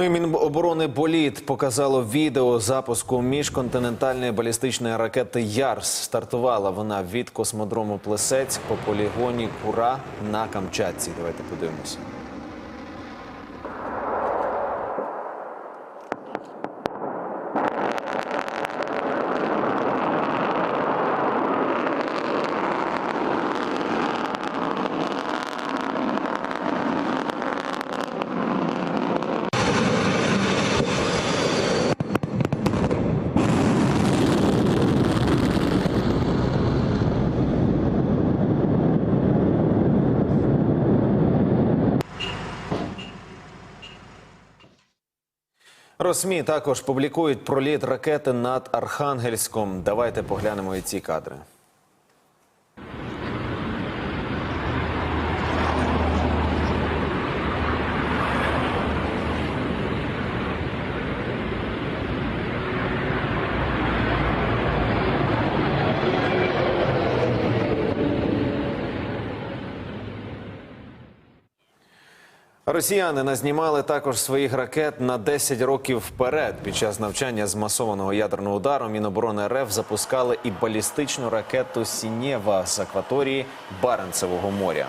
Ну і Міноборони Боліт показало відео запуску міжконтинентальної балістичної ракети Ярс. Стартувала вона від космодрому Плесець по полігоні Кура на Камчатці. Давайте подивимося. Росмі також публікують проліт ракети над Архангельськом. Давайте поглянемо і ці кадри. Росіяни назнімали також своїх ракет на 10 років вперед. Під час навчання з масованого ядерного удару Міноборони РФ запускали і балістичну ракету Сінєва з акваторії Баренцевого моря.